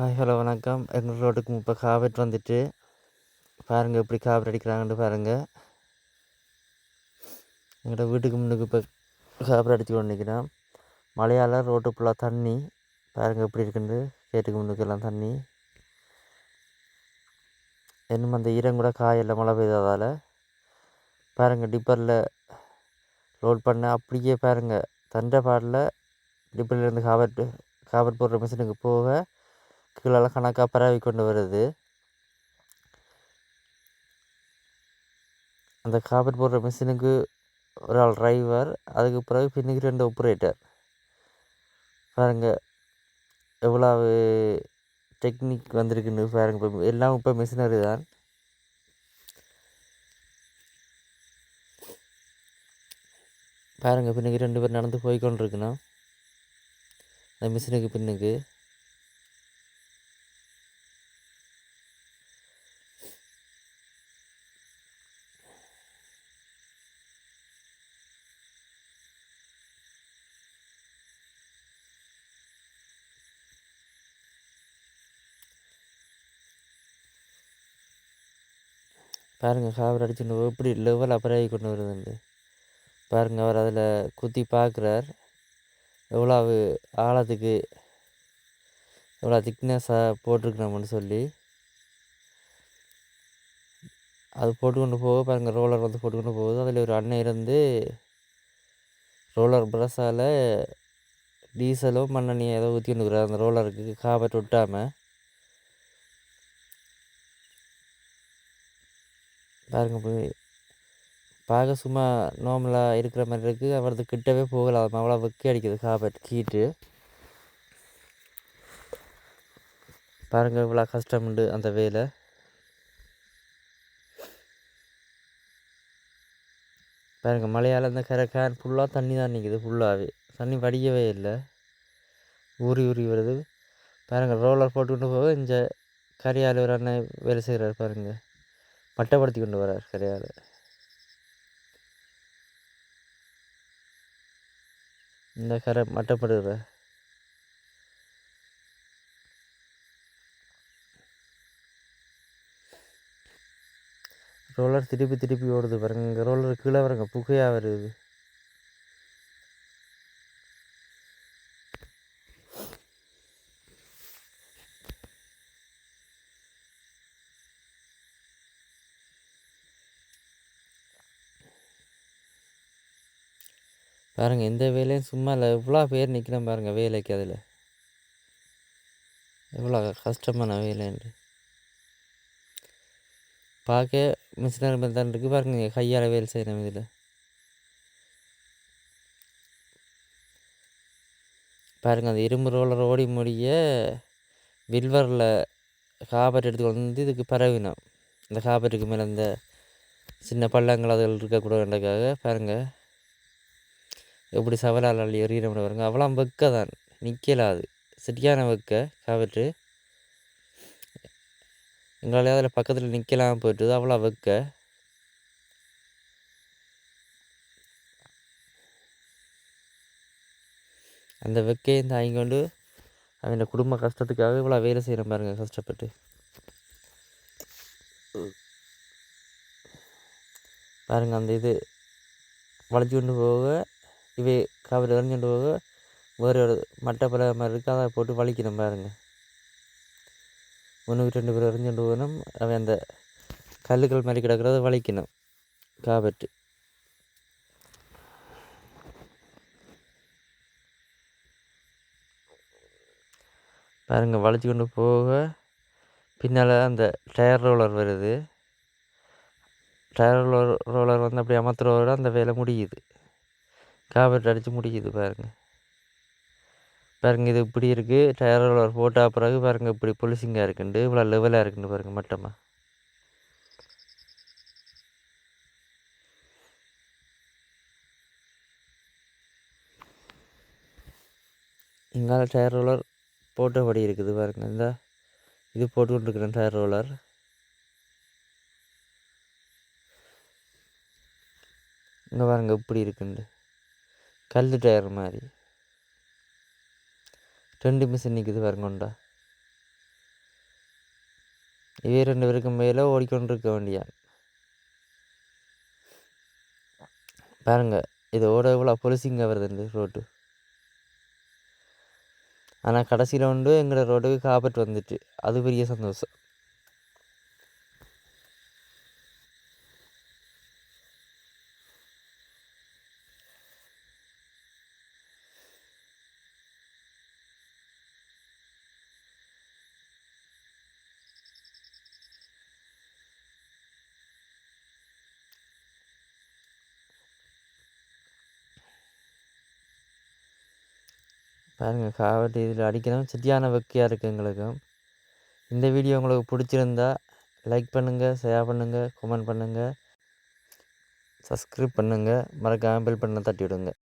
Hi hello வணக்கம். எங்கள் ரோட்டுக்கு இப்போ காபெட் வந்துட்டு. பாருங்கள் எப்படி காபெட் அடிக்கிறாங்கன்னு பாருங்கள் எங்களோட வீட்டுக்கு முன்னுக்கு இப்போ காபெட் அடித்து கொண்டு நிற்கிறோம் மழையால் ரோட்டு ஃபுல்லாக தண்ணி. பாருங்கள் எப்படி இருக்குன்னு கேட்டுக்கு முன்னுக்கு எல்லாம் தண்ணி. இன்னும் அந்த ஈரம் கூட காயில் மழை பெய்ததால். பாருங்கள் டிப்பரில் லோட் பண்ண அப்படியே பாருங்கள் தண்டை பாடில் டிப்பர்லேருந்து காபெட் காபெட் போடுற மிஷினுக்கு போக கீழெல்லாம் கணக்காக பரவி கொண்டு வருது. அந்த காப்பீட் போடுற மிஷினுக்கு ஒரு ஆள் டிரைவர் அதுக்கு பிறகு பின்னுக்கு ரெண்டு ஆப்ரேட்டர் பாருங்கள் எவ்வளோ டெக்னிக் வந்திருக்குன்னு பாருங்கள் இப்போ எல்லாம் இப்போ மிஷினரி தான். பாருங்கள் பின்னுக்கு ரெண்டு பேர் நடந்து போய் அந்த மிஷினுக்கு பின்னுக்கு. பாருங்கள் காவர் அடிச்சுட்டு எப்படி லெவல் அப்புறம் கொண்டு வருதுண்டு பாருங்கள் அவர் அதில் குத்தி பார்க்குறார். எவ்வளவு ஆழத்துக்கு எவ்வளோ திக்னஸாக போட்டிருக்கிறோம்னு சொல்லி. அது போட்டுக்கொண்டு போக பாருங்கள் ரோலர் வந்து போட்டுக்கொண்டு போகுது. அதில் ஒரு அண்ணன் இருந்து ரோலர் ப்ரஷ்ஷால் டீசலோ மண்ணெண்ணையோ ஏதோ ஊற்றி கொண்டுக்கிறார் அந்த ரோலருக்கு காபட்டு விட்டாமல் பாருங்க போய். பார்க்க சும்மா நார்மலாக இருக்கிற மாதிரி இருக்குது அவரது கிட்டவே போகலாம் அவ்வளோ வெக்கி அடிக்குது காபட் கீட்டு. பாருங்கள் இவ்வளோ கஷ்டமுண்டு அந்த வேலை. பாருங்கள் மழையால் இந்த கரை கேன் ஃபுல்லாக தண்ணி தான் நிற்கிது ஃபுல்லாகவே தண்ணி வடியவே இல்லை. ஊறி ஊறி வருது. பாருங்கள் ரோலர் போட்டுக்கிட்டு போக இந்த கரையால் ஒரு அண்ணன் வேலை செய்கிறார் பாருங்கள் மட்டப்படுத்தி கொண்டு வரார் கிடையாது. இந்த கரை மட்டப்படுகிற ரோலர் திருப்பி திருப்பி ஓடுது பாருங்க. இங்கே ரோலர் கீழே வரங்க புகையாக வருது. பாருங்கள் எந்த வேலையும் சும்மா இல்லை எவ்வளோ பேர் நிற்கிறேன் பாருங்கள் வேலைக்கு அதில். எவ்வளோ கஷ்டமான வேலைன்ட்டு பார்க்க மிஷினர் தான் இருக்குது பாருங்க கையால் வேலை செய்யணும் இதில். பாருங்கள் அந்த இரும்பு ரோலர் ஓடி முடிய வில்வரில் காப்பர் எடுத்து வந்து இதுக்கு பரவினோம். இந்த காப்பருக்கு மேலே இந்த சின்ன பள்ளங்கள் அதில் இருக்கக்கூடாதுன்றக்காக பாருங்கள் எப்படி சவலால் அள்ளி எறிகிறோம்னு பாருங்க. அவ்வளோ வெக்க தான் நிற்கலாது சரியான வெக்க. காவிட்டு எங்களால் அதில் பக்கத்தில் நிற்கலாம் போயிட்டு அவ்வளோ வெக்க. அந்த வெக்கையும் தாங்கி கொண்டு அவங்க குடும்ப கஷ்டத்துக்காக இவ்வளோ வேலை செய்கிற பாருங்க கஷ்டப்பட்டு. பாருங்கள் அந்த இது வளைச்சி கொண்டு போக இவை காவிரி எறிஞ்சுட்டு போக வேறு ஒரு மட்டை பல மாதிரி இருக்குது அதை போட்டு வலிக்கணும் பாருங்க. ஒன்றுக்கு ரெண்டு பேர் எறிஞ்சுட்டு போகணும். அவன் அந்த கல்லுக்கள் மாதிரி கிடக்கிறத வலிக்கணும். காபட்டு. பாருங்கள் வளைச்சி கொண்டு போக. பின்னால் அந்த டயர் ரோலர் வருது. டயர் ரோலர் ரோலர் வந்து அப்படி அமர்த்துறவோட அந்த வேலை முடியுது. காபெட் அடித்து முடிக்குது பாருங்கள் பாருங்கள் இது இப்படி இருக்குது டயர் ரோலர் போட்டால் பிறகு பாருங்கள் இப்படி பொலிசிங்காக இருக்குண்டு இவ்வளோ லெவலாக இருக்குண்டு பாருங்கள் மட்டமாக இங்கால டயர் ரோலர் போட்டபடி இருக்குது பாருங்கள் இந்த. இது போட்டுக்கொண்டிருக்கிறேன் டயர் ரோலர் இங்கே பாருங்க இப்படி இருக்குண்டு. கல் டயர் மாதிரி ரெண்டு மிஷின் நிற்குது பாருங்கண்டா இவே ரெண்டு பேருக்கும் மேலே ஓடிக்கொண்டிருக்க வேண்டியான் பாருங்க இதோட இவ்வளோ பொலிசிங்க வருதுண்டு ரோட்டு ஆனால் கடைசியில் வந்து எங்களோட ரோட்டுக்கு காப்பட்டு வந்துட்டு அது பெரிய சந்தோஷம் பாருங்க காவட்டி இதில் அடிக்கணும். சரியான வெக்கையாக இருக்குது எங்களுக்கும் இந்த வீடியோ உங்களுக்கு பிடிச்சிருந்தா லைக் பண்ணுங்கள் ஷேர் பண்ணுங்கள் கமெண்ட் பண்ணுங்கள் சப்ஸ்கிரைப் பண்ணுங்கள் மறக்காமல் பெல் பண்ண தட்டி விடுங்க